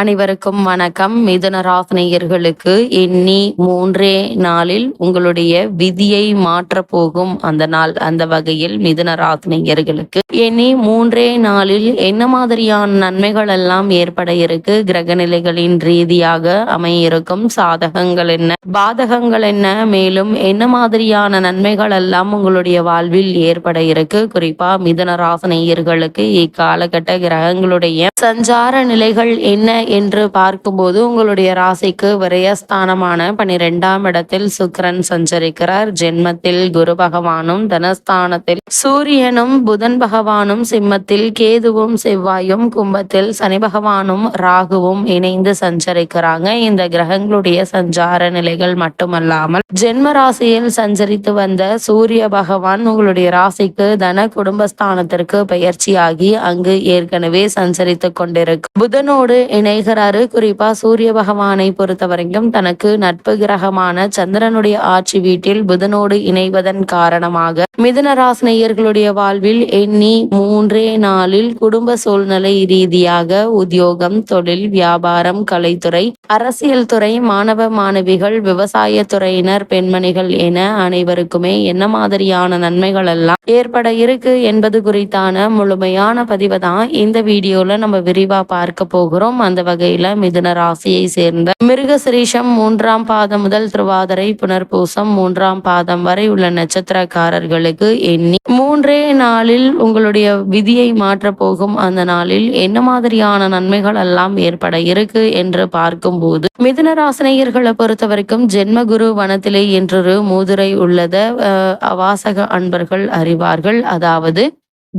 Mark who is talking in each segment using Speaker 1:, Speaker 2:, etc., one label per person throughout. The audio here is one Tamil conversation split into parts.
Speaker 1: அனைவருக்கும் வணக்கம். மிதுன ராசினியர்களுக்கு எண்ணி மூன்றே நாளில் உங்களுடைய விதியை மாற்ற போகும் அந்த நாள் அந்த வகையில் மிதுன ராசினியர்களுக்கு. எண்ணி மூன்றே நாளில் என்ன மாதிரியான நன்மைகள் எல்லாம் ஏற்பட இருக்கு? கிரக நிலைகளின் ரீதியாக அமையிருக்கும் சாதகங்கள் என்ன? பாதகங்கள் என்ன? மேலும் என்ன மாதிரியான நன்மைகள் எல்லாம் உங்களுடைய வாழ்வில் ஏற்பட இருக்கு? குறிப்பா மிதுன ராசினியர்களுக்கு இக்காலகட்ட கிரகங்களுடைய சஞ்சார நிலைகள் என்ன? என்று பார்க்கும்போது உங்களுடைய ராசிக்கு விரயஸ்தானமான பனிரெண்டாம் இடத்தில் சுக்கரன் சஞ்சரிக்கிறார். ஜென்மத்தில் குரு பகவானும் தனஸ்தானத்தில் சூரியனும் புதன் பகவானும் சிம்மத்தில் கேதுவும் செவ்வாயும் கும்பத்தில் சனி பகவானும் ராகுவும் இணைந்து சஞ்சரிக்கிறாங்க. இந்த கிரகங்களுடைய சஞ்சார நிலைகள் மட்டுமல்லாமல் ஜென்ம ராசியில் சஞ்சரித்து வந்த சூரிய பகவான் உங்களுடைய ராசிக்கு தன குடும்பஸ்தானத்திற்கு பயிற்சியாகி அங்கு ஏற்கனவே சஞ்சரித்து கொண்டிருக்கு புதனோடு இணை இணைகிறாரு குறிப்பா சூரிய பகவானை பொறுத்த வரைக்கும் தனக்கு நட்பு கிரகமான சந்திரனுடைய ஆட்சி வீட்டில் புதனோடு இணைவதன் காரணமாக மிதுன ராசினியர்களுடைய வாழ்வில் எண்ணி மூன்றே நாளில் குடும்ப சூழ்நிலை ரீதியாக உத்தியோகம் தொழில் வியாபாரம் கலைத்துறை அரசியல் துறை மாணவ மாணவிகள் விவசாய துறையினர் பெண்மணிகள் என அனைவருக்குமே என்ன மாதிரியான நன்மைகள் எல்லாம் ஏற்பட இருக்கு என்பது குறித்தான முழுமையான பதிவை தான் இந்த வீடியோல நம்ம விரிவா பார்க்க போகிறோம். அந்த வகையில மிதுன ராசியை சேர்ந்த மிருகசிரீஷம் மூன்றாம் பாதம் முதல் திருவாதிரை புனர்பூசம் மூன்றாம் பாதம் வரை உள்ள நட்சத்திரக்காரர்களுக்கு எண்ணி மூன்றே நாளில் உங்களுடைய விதியை மாற்ற போகும். அந்த நாளில் என்ன மாதிரியான நன்மைகள் எல்லாம் ஏற்பட இருக்கு? என்று பார்க்கும்போது மிதுன ராசினியர்களை பொறுத்த வரைக்கும் ஜென்மகுரு வனத்திலே என்றொரு மூதுரை உள்ளத அஹ், அவாசக அன்பர்கள் அறிவார்கள். அதாவது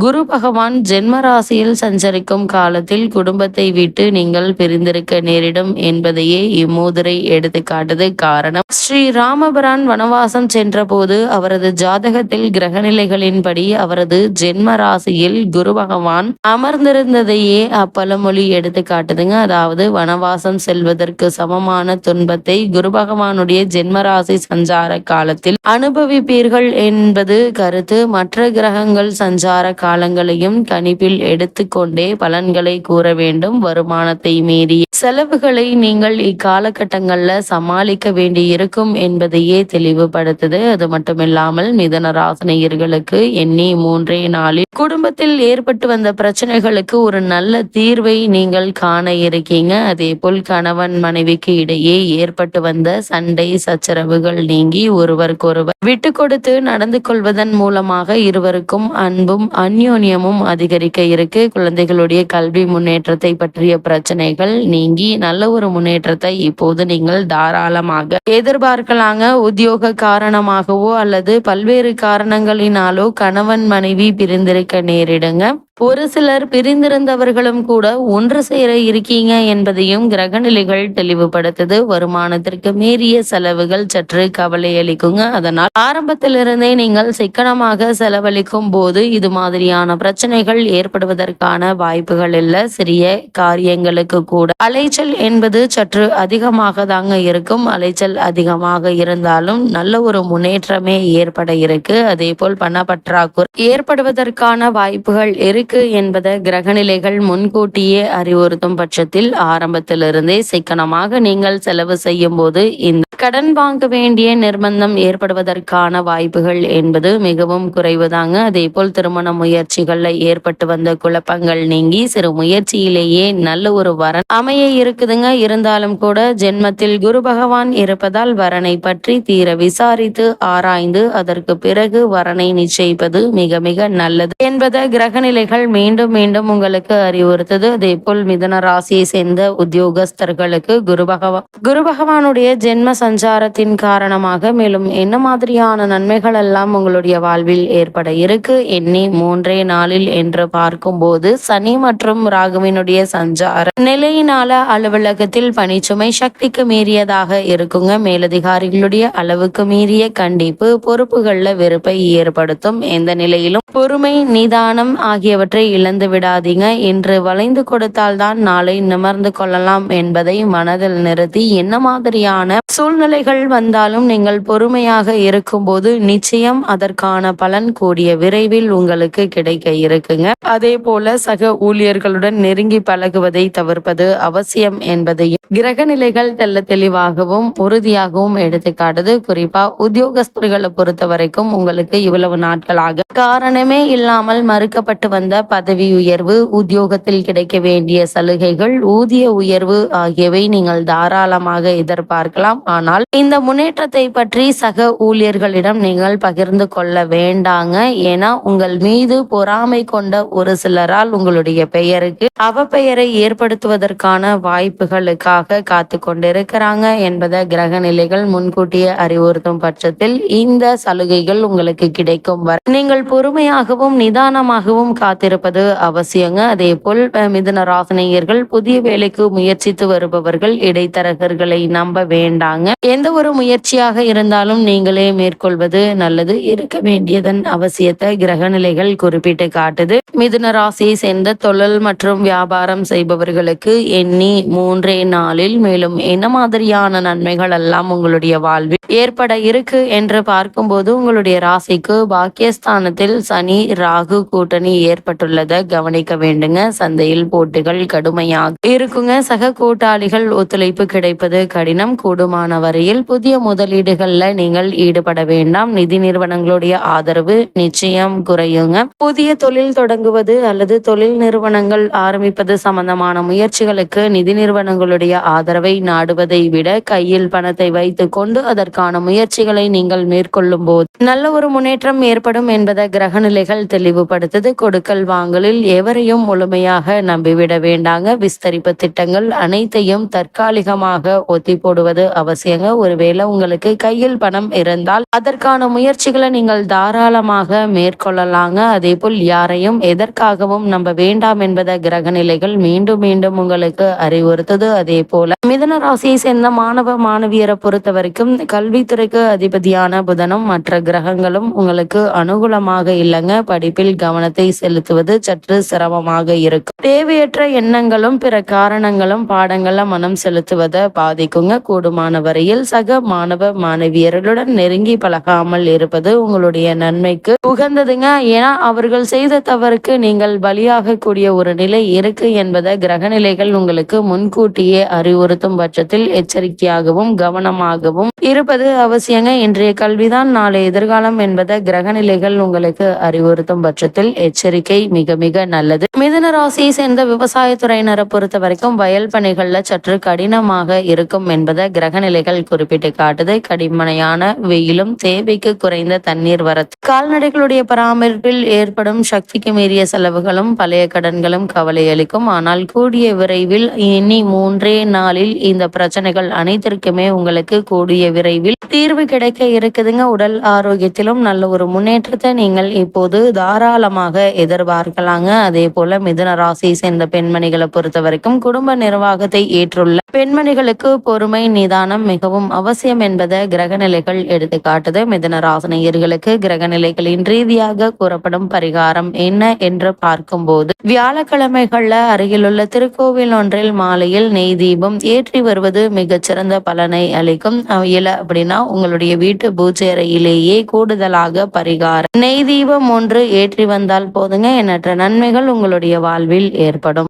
Speaker 1: குரு பகவான் ஜென்ம ராசியில் சஞ்சரிக்கும் காலத்தில் குடும்பத்தை விட்டு நீங்கள் பிரிந்திருக்க நேரிடும் என்பதையே இம்மூதுரை எடுத்து காட்டுது காரணம். ஸ்ரீ ராமபிரான் வனவாசம் சென்றபோது அவரது ஜாதகத்தில் கிரகநிலைகளின்படி அவரது ஜென்ம ராசியில் குரு பகவான் அமர்ந்திருந்ததையே அப்பழமொழி எடுத்து காட்டுதுங்க. அதாவது வனவாசம் செல்வதற்கு சமமான துன்பத்தை குரு பகவானுடைய ஜென்மராசி சஞ்சார காலத்தில் அனுபவிப்பீர்கள் என்பது கருத்து. மற்ற கிரகங்கள் சஞ்சார காலங்களையும் கணிப்பில் எடுத்துக்கொண்டே பலன்களை கூற வேண்டும் வருமானத்தை மீறி செலவுகளை நீங்கள் இக்காலகட்டங்கள்ல சமாளிக்க வேண்டி இருக்கும் என்பதையே தெளிவுபடுத்துது. அது மட்டுமில்லாமல் மிதன ராசனையர்களுக்கு எண்ணி மூன்றே நாளில் குடும்பத்தில் ஏற்பட்டு வந்த பிரச்சனைகளுக்கு ஒரு நல்ல தீர்வை நீங்கள் காண இருக்கீங்க. அதே போல் கணவன் மனைவிக்கு இடையே ஏற்பட்டு வந்த சண்டை சச்சரவுகள் நீங்கி ஒருவருக்கொருவர் விட்டு கொடுத்து நடந்து கொள்வதன் மூலமாக இருவருக்கும் அன்பும் அந்யோன்யமும் அதிகரிக்க இருக்கு. குழந்தைகளுடைய கல்வி முன்னேற்றத்தை பற்றிய பிரச்சனைகள் நீங்கி நல்ல ஒரு முன்னேற்றத்தை இப்போது நீங்கள் தாராளமாக எதிர்பார்க்கலாங்க. உத்தியோக காரணமாகவோ அல்லது பல்வேறு காரணங்களினாலோ கணவன் மனைவி பிரிந்திருக்க நேரிடுங்க. ஒரு சிலர் பிரிந்திருந்தவர்களும் கூட ஒன்று சேர இருக்கீங்க என்பதையும் கிரகநிலைகள் தெளிவுபடுத்துது. வருமானத்திற்கு மீறிய செலவுகள் சற்று கவலை அளிக்குங்க அதனால் ஆரம்பத்திலிருந்தே நீங்கள் சிக்கனமாக செலவழிக்கும் போது இது மாதிரி மாதிரியான பிரச்சனைகள் ஏற்படுவதற்கான வாய்ப்புகள் இல்ல. சிறிய காரியங்களுக்கு கூட. அலைச்சல் என்பது சற்று அதிகமாக தாங்க இருக்கும். அலைச்சல் அதிகமாக இருந்தாலும் நல்ல ஒரு முன்னேற்றமே ஏற்பட இருக்கு. அதே போல் பண பற்றாக்குறை ஏற்படுவதற்கான வாய்ப்புகள் இருக்கு என்பதை கிரகநிலைகள் முன்கூட்டியே அறிவுறுத்தும் பட்சத்தில் ஆரம்பத்திலிருந்தே சிக்கனமாக நீங்கள் செலவு செய்யும் போது இந்த கடன் வாங்க வேண்டிய நிர்பந்தம் ஏற்படுவதற்கான வாய்ப்புகள் என்பது மிகவும் குறைவுதாங்க. அதே போல் திருமணம் முயற்சிகள்ல ஏற்பட்டு வந்த குழப்பங்கள் நீங்கி சிறு முயற்சியிலேயே நல்ல ஒரு வரன் அமைய இருக்குதுங்க. இருந்தாலும் கூட ஜென்மத்தில் குரு பகவான் இருப்பதால் வரனை பற்றி தீர விசாரித்து ஆராய்ந்து அதற்கு பிறகு வரனை நிச்சயிப்பது மிக மிக நல்லது என்பதை கிரகநிலைகள் மீண்டும் மீண்டும் உங்களுக்கு அறிவுறுத்தது. அதே போல் மிதன ராசியை சேர்ந்த உத்தியோகஸ்தர்களுக்கு குரு பகவான் குரு பகவானுடைய ஜென்ம சஞ்சாரத்தின் காரணமாக மேலும் என்ன மாதிரியான நன்மைகள் எல்லாம் உங்களுடைய வாழ்வில் ஏற்பட இருக்கு? எண்ணி மூன்றே நாளில் என்று பார்க்கும்போது சனி மற்றும் ராகுவினுடைய சஞ்சார நிலையினால அலுவலகத்தில் பணிச்சுமை சக்திக்கு மீறியதாக இருக்குங்க. மேலதிகாரிகளுடைய அளவுக்கு மீறிய கண்டிப்பு பொறுப்புகள்ல வெறுப்பை ஏற்படுத்தும். எந்த நிலையிலும் பொறுமை நிதானம் ஆகியவற்றை இழந்து விடாதீங்க. இன்று வளைந்து கொடுத்தால்தான் நாளை நிமர்ந்து கொள்ளலாம் என்பதை மனதில் நிறுத்தி என்ன மாதிரியான சூழ்நிலைகள் வந்தாலும் நீங்கள் பொறுமையாக இருக்கும்போது நிச்சயம் அதற்கான பலன் கூடிய விரைவில் உங்களுக்கு கிடைக்க இருக்குங்க. அதே போல சக ஊழியர்களுடன் நெருங்கி பழகுவதை தவிர்ப்பது அவசியம் என்பதையும் கிரக நிலைகள் தெல்ல தெளிவாகவும் உறுதியாகவும் எடுத்துக்காட்டுது. குறிப்பா உத்தியோகஸ்தர்களை பொறுத்த வரைக்கும் உங்களுக்கு இவ்வளவு நாட்களாக காரணமே இல்லாமல் மறுக்கப்பட்டு வந்த பதவி உயர்வு உத்தியோகத்தில் கிடைக்க வேண்டிய சலுகைகள் ஊதிய உயர்வு ஆகியவை நீங்கள் தாராளமாக எதிர்பார்க்கலாம். ஆனால் இந்த முன்னேற்றத்தை பற்றி சக ஊழியர்களிடம் நீங்கள் பகிர்ந்து கொள்ள வேண்டாங்க. ஏன்னா உங்கள் மீது பொறாமை கொண்ட ஒரு சிலரால் உங்களுடைய பெயருக்கு அவப்பெயரை ஏற்படுத்துவதற்கான வாய்ப்புகளுக்காக காத்து கொண்டிருக்கிறாங்க என்பதை கிரக நிலைகள் முன்கூட்டியே அறிவுறுத்தும் பட்சத்தில் இந்த சலுகைகள் உங்களுக்கு கிடைக்கும் வரை நீங்கள் பொறுமையாகவும் நிதானமாகவும் காத்திருப்பது அவசியங்க. அதே போல் மிதுன ராசினியர்கள் புதிய வேலைக்கு முயற்சித்து வருபவர்கள் இடைத்தரகர்களை நம்ப வேண்டாங்க. எந்த ஒரு முயற்சியாக இருந்தாலும் நீங்களே மேற்கொள்வது நல்லது. இருக்க வேண்டியதன் அவசியத்தை கிரக நிலைகள் குறிப்பிட்டு காட்டுது. மிதுன ராசியை சேர்ந்த தொழில் மற்றும் வியாபாரம் செய்பவர்களுக்கு எண்ணி மூன்றே நாளில் மேலும் என்ன மாதிரியான நன்மைகள் எல்லாம் உங்களுடைய வாழ்வில் ஏற்பட இருக்கு என்று பார்க்கும்போது உங்களுடைய ராசிக்கு பாக்கியஸ்தானத்தில் சனி ராகு கூட்டணி ஏற்பட்டுள்ளதை கவனிக்க வேண்டுங்க. சந்தையில் போட்டிகள் கடுமையாக இருக்குங்க. சக கூட்டாளிகள் ஒத்துழைப்பு கிடைப்பது கடினம். கூடுமான வரையில் புதிய முதலீடுகள்ல நீங்கள் ஈடுபட வேண்டாம். நிதி நிறுவனங்களுடைய ஆதரவு நிச்சயம் குறையுங்க. புதிய தொழில் தொடங்குவது அல்லது தொழில் நிறுவனங்கள் ஆரம்பிப்பது சம்பந்தமான முயற்சிகளுக்கு நிதி நிறுவனங்களுடைய ஆதரவை நாடுவதை விட கையில் பணத்தை வைத்துக் கொண்டு அதற்கான முயற்சிகளை நீங்கள் மேற்கொள்ளும் போது நல்ல ஒரு முன்னேற்றம் ஏற்படும் என்பதை கிரகநிலைகள் தெளிவுபடுத்தது. தெளிவுபடுத்துது கொடுக்கல் வாங்கலில் எவரையும் முழுமையாக நம்பிவிட வேண்டாங்க. விஸ்தரிப்பு திட்டங்கள் அனைத்தையும் தற்காலிகமாக ஒத்தி போடுவது அவசியங்க. ஒருவேளை உங்களுக்கு கையில் பணம் இருந்தால் அதற்கான முயற்சிகளை நீங்கள் தாராளமாக மேற்கொள்ளலாங்க. அது போல் யாரையும் எதற்காகவும் நம்ப வேண்டாம் என்பதை கிரக நிலைகள் மீண்டும் மீண்டும் உங்களுக்கு அறிவுறுத்தது. அதே போல மிதன ராசியை சேர்ந்த மாணவ மாணவியரை பொறுத்த வரைக்கும் கல்வித்துறைக்கு அதிபதியான புதனும் மற்ற கிரகங்களும் உங்களுக்கு அனுகூலமாக இல்லைங்க. படிப்பில் கவனத்தை செலுத்துவது சற்று சிரமமாக இருக்கும். தேவையற்ற எண்ணங்களும் பிற காரணங்களும் பாடங்கள்ல மனம் செலுத்துவதை பாதிக்குங்க. கூடுமான வரையில் சக மாணவ மாணவியர்களுடன் நெருங்கி பழகாமல் இருப்பது உங்களுடைய நன்மைக்கு உகந்ததுங்க. ஏன்னா அவர்கள் செய்த தவறுக்கு நீங்கள் பலியாக கூடிய ஒரு நிலை இருக்கு என்பதை கிரகநிலைகள் உங்களுக்கு முன்கூட்டியே அறிவுறுத்தும் பட்சத்தில் எச்சரிக்கையாகவும் கவனமாகவும் இருப்பது அவசியங்க. இன்றைய கல்விதான் நாளை எதிர்காலம் என்பதை கிரகநிலைகள் உங்களுக்கு அறிவுறுத்தும் பட்சத்தில் எச்சரிக்கை மிக மிக நல்லது. மிதன ராசியை சேர்ந்த விவசாயத்துறையினரை பொறுத்த வரைக்கும் வயல் பணிகள்ல சற்று கடினமாக இருக்கும் என்பதை கிரகநிலைகள் குறிப்பிட்டு காட்டுது. கடிமனையான வெயிலும் தேவைக்கு குறைந்த தண்ணீர் வரத்து கால்நடைகளுடைய பராமரிப்பில் ஏற்படும் சக்திக்கு மீறிய செலவுகளும் பழைய கடன்களும் கவலை அளிக்கும். ஆனால் கூடிய விரைவில் இனி மூன்றே நாளில் இந்த பிரச்சனைகள் அனைத்திற்குமே உங்களுக்கு கூடிய விரைவில் தீர்வு கிடைக்க இருக்குதுங்க. உடல் ஆரோக்கியத்திலும் நல்ல ஒரு முன்னேற்றத்தை நீங்கள் இப்போது தாராளமாக எதிர்பார்க்கலாங்க. அதே போல மிதுன ராசியை சேர்ந்த பெண்மணிகளை பொறுத்த வரைக்கும் குடும்ப நிர்வாகத்தை ஏற்றுள்ள பெண்மணிகளுக்கு பொறுமை நிதானம் மிகவும் அவசியம் என்பதை கிரகநிலைகள் எடுத்து காட்டுது. மிதனராசனையர்களுக்கு கிரகநிலைகளின் ரீதியாக கூறப்படும் பரிகாரம் என்ன என்று பார்க்கும்போது வியாழக்கிழமைகள்ல அருகிலுள்ள திருக்கோவில் ஒன்றில் மாலையில் நெய் தீபம் ஏற்றி வருவது மிகச்சிறந்த பலனை அளிக்கும். அஹ் இல்ல அப்படின்னா உங்களுடைய வீட்டு பூச்சேரையிலேயே கூடுதலாக பரிகாரம். நெய் தீபம் ஒன்று ஏற்றி வந்தால் போதுங்க. எண்ணற்ற நன்மைகள் உங்களுடைய வாழ்வில் ஏற்படும்.